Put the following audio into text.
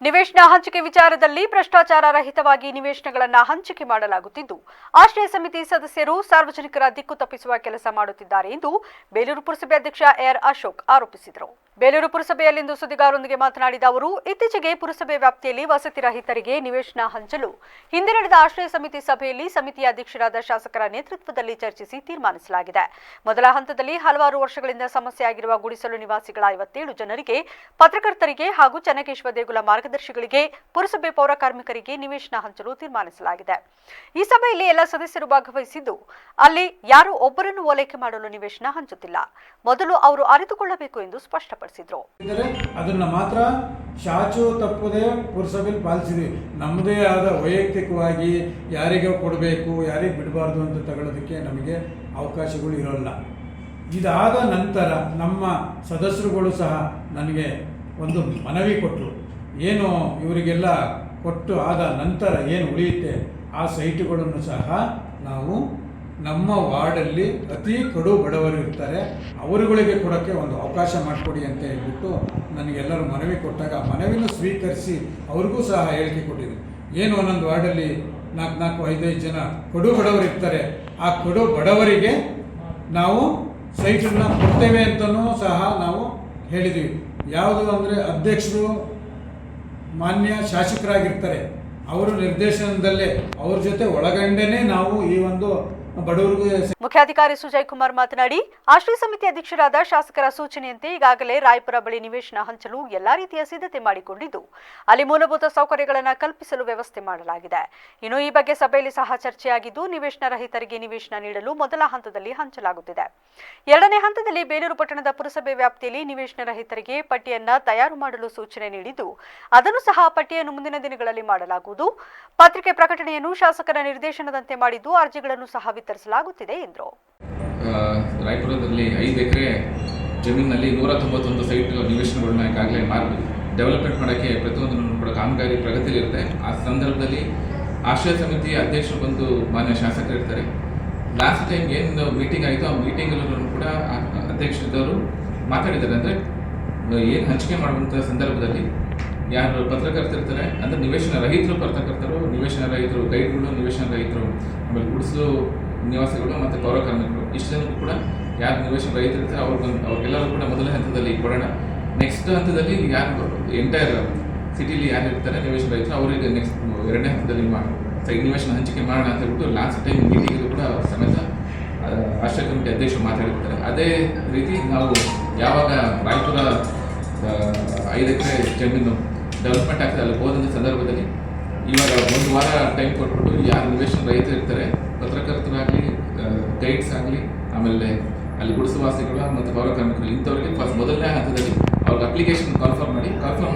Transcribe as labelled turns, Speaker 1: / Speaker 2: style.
Speaker 1: ನಿವೇಶನ ಹಂಚಿಕೆ ವಿಚಾರದಲ್ಲಿ ಭ್ರಷ್ಟಾಚಾರ ರಹಿತವಾಗಿ ನಿವೇಶನಗಳನ್ನು ಹಂಚಿಕೆ ಮಾಡಲಾಗುತ್ತಿದ್ದು, ಆಶ್ರಯ ಸಮಿತಿ ಸದಸ್ಯರು ಸಾರ್ವಜನಿಕರ ದಿಕ್ಕು ತಪ್ಪಿಸುವ ಕೆಲಸ ಮಾಡುತ್ತಿದ್ದಾರೆ ಎಂದು ಬೇಲೂರು ಪುರಸಭೆ ಅಧ್ಯಕ್ಷ ಎಆರ್ ಅಶೋಕ್ ಆರೋಪಿಸಿದರು. ಬೇಲೂರು ಪುರಸಭೆಯಲ್ಲಿಂದು ಸುದ್ದಿಗಾರರೊಂದಿಗೆ ಮಾತನಾಡಿದ ಅವರು, ಇತ್ತೀಚೆಗೆ ಪುರಸಭೆ ವ್ಯಾಪ್ತಿಯಲ್ಲಿ ವಸತಿ ರಹಿತರಿಗೆ ನಿವೇಶನ ಹಂಚಲು ಹಿಂದೆ ನಡೆದ ಆಶ್ರಯ ಸಮಿತಿ ಸಭೆಯಲ್ಲಿ ಸಮಿತಿಯ ಅಧ್ಯಕ್ಷರಾದ ಶಾಸಕರ ನೇತೃತ್ವದಲ್ಲಿ ಚರ್ಚಿಸಿ ತೀರ್ಮಾನಿಸಲಾಗಿದೆ. ಮೊದಲ ಹಂತದಲ್ಲಿ ಹಲವಾರು ವರ್ಷಗಳಿಂದ ಸಮಸ್ಯೆಯಾಗಿರುವ ಗುಡಿಸಲು ನಿವಾಸಿಗಳ ಐವತ್ತೇಳು ಜನರಿಗೆ, ಪತ್ರಕರ್ತರಿಗೆ ಹಾಗೂ ಚನ್ನಕೇಶವ ದೇಗುಲ ಮಾರ್ಗದರ್ಶಿಗಳಿಗೆ ಪುರಸಭೆ ಪೌರ ಕಾರ್ಮಿಕರಿಗೆ ನಿವೇಶನ ಹಂಚಲು ತೀರ್ಮಾನಿಸಲಾಗಿದೆ. ಈ ಸಭೆಯಲ್ಲಿ ಎಲ್ಲ ಸದಸ್ಯರು ಭಾಗವಹಿಸಿದ್ದು, ಅಲ್ಲಿ ಯಾರೂ ಒಬ್ಬರನ್ನು ಓಲೈಕೆ ಮಾಡಲು ನಿವೇಶನ ಹಂಚುತ್ತಿಲ್ಲ. ಮೊದಲು ಅವರು ಅರಿತುಕೊಳ್ಳಬೇಕು ಎಂದು ಸ್ಪಷ್ಟಪಡಿಸಿದರು.
Speaker 2: ಇದ್ದರೆ ಅದನ್ನ ಮಾತ್ರ ಶಾಚು ತಪ್ಪದೆ ಪುರಸಭೆಯಲ್ಲಿ ಪಾಲಿಸಿದ್ವಿ. ನಮ್ಮದೇ ಆದ ವೈಯಕ್ತಿಕವಾಗಿ ಯಾರಿಗೆ ಕೊಡಬೇಕು, ಯಾರಿಗೆ ಬಿಡಬಾರ್ದು ಅಂತ ತಗೊಳ್ಳೋದಕ್ಕೆ ನಮಗೆ ಅವಕಾಶಗಳು ಇರೋಲ್ಲ. ಇದಾದ ನಂತರ ನಮ್ಮ ಸದಸ್ಯರುಗಳು ಸಹ ನನಗೆ ಒಂದು ಮನವಿ ಕೊಟ್ಟರು ಏನು ಇವರಿಗೆಲ್ಲ ಕೊಟ್ಟು ಆದ ನಂತರ ಏನು ಉಳಿಯುತ್ತೆ, ಆ ಸೈಟುಗಳನ್ನು ಸಹ ನಾವು ನಮ್ಮ ವಾರ್ಡಲ್ಲಿ ಅತಿ ಕಡು ಬಡವರು ಇರ್ತಾರೆ. ಅವರುಗಳಿಗೆ ಕೊಡೋಕ್ಕೆ ಒಂದು ಅವಕಾಶ ಮಾಡಿಕೊಡಿ ಅಂತ ಹೇಳ್ಬಿಟ್ಟು ನನಗೆಲ್ಲರೂ ಮನವಿ ಕೊಟ್ಟಾಗ ಆ ಮನವಿನ ಸ್ವೀಕರಿಸಿ ಅವ್ರಿಗೂ ಸಹ ಹೇಳಿಕೆ ಕೊಟ್ಟಿದೆ ಏನು ಒಂದೊಂದು ವಾರ್ಡಲ್ಲಿ ನಾಲ್ಕು ನಾಲ್ಕು ಐದೈದು ಜನ ಕಡು ಬಡವರು ಇರ್ತಾರೆ. ಆ ಕಡು ಬಡವರಿಗೆ ನಾವು ಸೈಟನ್ನು ಕೊಡ್ತೇವೆ ಅಂತಲೂ ಸಹ ನಾವು ಹೇಳಿದ್ದೀವಿ ಯಾವುದು ಅಂದರೆ ಅಧ್ಯಕ್ಷರು ಮಾನ್ಯ ಶಾಸಕರಾಗಿರ್ತಾರೆ. ಅವರು ನಿರ್ದೇಶನದಲ್ಲೇ ಅವ್ರ ಜೊತೆ ಒಳಗಂಡೇ ನಾವು ಈ ಒಂದು
Speaker 1: ಮುಖ್ಯಾಧಿಕಾರಿ ಸುಜಯ್ ಕುಮಾರ್ ಮಾತನಾಡಿ, ಆಶ್ರಯ ಸಮಿತಿ ಅಧ್ಯಕ್ಷರಾದ ಶಾಸಕರ ಸೂಚನೆಯಂತೆ ಈಗಾಗಲೇ ರಾಯಪುರ ಬಳಿ ನಿವೇಶನ ಹಂಚಲು ಎಲ್ಲಾ ರೀತಿಯ ಸಿದ್ಧತೆ ಮಾಡಿಕೊಂಡಿದ್ದು, ಅಲ್ಲಿ ಮೂಲಭೂತ ಸೌಕರ್ಯಗಳನ್ನು ಕಲ್ಪಿಸಲು ವ್ಯವಸ್ಥೆ ಮಾಡಲಾಗಿದೆ. ಇನ್ನು ಈ ಬಗ್ಗೆ ಸಭೆಯಲ್ಲಿ ಸಹ ಚರ್ಚೆಯಾಗಿದ್ದು, ನಿವೇಶನ ರಹಿತರಿಗೆ ನಿವೇಶನ ನೀಡಲು ಮೊದಲ ಹಂತದಲ್ಲಿ ಹಂಚಲಾಗುತ್ತಿದೆ. ಎರಡನೇ ಹಂತದಲ್ಲಿ ಬೇಲೂರು ಪಟ್ಟಣದ ಪುರಸಭೆ ವ್ಯಾಪ್ತಿಯಲ್ಲಿ ನಿವೇಶನ ರಹಿತರಿಗೆ ಪಟ್ಟಿಯನ್ನ ತಯಾರು ಮಾಡಲು ಸೂಚನೆ ನೀಡಿದ್ದು, ಅದನ್ನು ಸಹ ಪಟ್ಟಿಯನ್ನು ಮುಂದಿನ ದಿನಗಳಲ್ಲಿ ಮಾಡಲಾಗುವುದು. ಪತ್ರಿಕೆ ಪ್ರಕಟಣೆಯನ್ನು ಶಾಸಕರ ನಿರ್ದೇಶನದಂತೆ ಮಾಡಿದ್ದು, ಅರ್ಜಿಗಳನ್ನು ಸಹ ವಿತರಿಸಲಾಗುತ್ತಿದೆ, ಎಂದರು.
Speaker 3: ರಾಯಪುರದಲ್ಲಿ ಐದು ಎಕರೆ ಜಮೀನಿನಲ್ಲಿ ನೂರ ತೊಂಬತ್ತೊಂದು ಸೈಟ್ ನಿವೇಶನಗಳನ್ನ ಈಗಾಗಲೇ ಮಾರ್ಗ ಡೆವಲಪ್ಮೆಂಟ್ ಮಾಡೋಕ್ಕೆ ಪ್ರತಿಯೊಂದನ್ನು ಕೂಡ ಕಾಮಗಾರಿ ಪ್ರಗತಿಯಲ್ಲಿರುತ್ತೆ ಆ ಸಂದರ್ಭದಲ್ಲಿ ಆಶ್ರಯ ಸಮಿತಿ ಅಧ್ಯಕ್ಷರು ಬಂದು ಮಾನ್ಯ ಶಾಸಕರು ಇರ್ತಾರೆ. ಲಾಸ್ಟ್ ಟೈಮ್ ಏನು ಮೀಟಿಂಗ್ ಆಯಿತು ಆ ಮೀಟಿಂಗಲ್ಲೂ ಕೂಡ ಅಧ್ಯಕ್ಷರಿದ್ದವರು ಮಾತಾಡಿದ್ದಾರೆ. ಅಂದರೆ, ಏನು ಹಂಚಿಕೆ ಮಾಡುವಂಥ ಸಂದರ್ಭದಲ್ಲಿ ಯಾರು ಪತ್ರಕರ್ತರಿರ್ತಾರೆ ಅಂದರೆ ನಿವೇಶನ ರಹಿತರು ಪತ್ರಕರ್ತರು, ನಿವೇಶನ ರಹಿತರು ಗೈಡ್ಗಳು ನಿವೇಶನ ರಹಿತರು, ಆಮೇಲೆ ಗುಡಿಸಲು ನಿವಾಸಿಗಳು ಮತ್ತು ಪೌರ ಕಾರ್ಮಿಕರು. ಇಷ್ಟು ಜನಕ್ಕೂ ಕೂಡ ಯಾರು ನಿವೇಶ ಬೈದಿರ್ತಾರೆ ಅವ್ರಿಗೊಂದು ಅವ್ರಿಗೆಲ್ಲರೂ ಕೂಡ ಮೊದಲ ಹಂತದಲ್ಲಿ ಕೊಡೋಣ ನೆಕ್ಸ್ಟ್ ಹಂತದಲ್ಲಿ ಯಾರು ಎಂಟೈರ್ ಸಿಟಿಲಿ ಯಾರು ಇರ್ತಾರೆ ನಿವೇಶ ರಹಿತರು ಅವರಿಗೆ ನೆಕ್ಸ್ಟ್ ಎರಡನೇ ಹಂತದಲ್ಲಿ ನಿವೇಶನ ಹಂಚಿಕೆ ಮಾಡೋಣ ಅಂತ ಹೇಳ್ಬಿಟ್ಟು ಲಾಸ್ಟ್ ಟೈಮ್ ಮೀಟಿಂಗ್ ಕೂಡ ಸಮೇತ ರಾಷ್ಟ್ರೀಯ ಕಮಿಟಿ ಅಧ್ಯಕ್ಷರು ಮಾತಾಡಿರ್ತಾರೆ. ಅದೇ ರೀತಿ ನಾವು ಯಾವಾಗ ರಾಯಚೂರ ಐದು ಎಕರೆ ಜಮೀನು ಡೆವಲಪ್ಮೆಂಟ್ ಆಗ್ತದೆ, ಅಲ್ಲಿ ಹೋದಂಥ ಸಂದರ್ಭದಲ್ಲಿ ಇವಾಗ ಒಂದು ವಾರ ಟೈಮ್ ಕೊಟ್ಬಿಟ್ಟು ಯಾರು ನಿವೇಶನ ರೈತರು ಇರ್ತಾರೆ ಪತ್ರಕರ್ತರಾಗಲಿ ಗೈಡ್ಸ್ ಆಗಲಿ, ಆಮೇಲೆ ಅಲ್ಲಿ ಗುಡಿಸುವಾಸಿಗಳು ಮತ್ತು ಪೌರ ಕಾರ್ಮಿಕರು ಇಂಥವ್ರಿಗೆ ಫಸ್ಟ್ ಮೊದಲನೇ ಹಂತದಲ್ಲಿ ಅವ್ರಿಗೆ ಅಪ್ಲಿಕೇಶನ್ ಕನ್ಫರ್ಮ್ ಮಾಡಿ ಕನ್ಫರ್ಮ್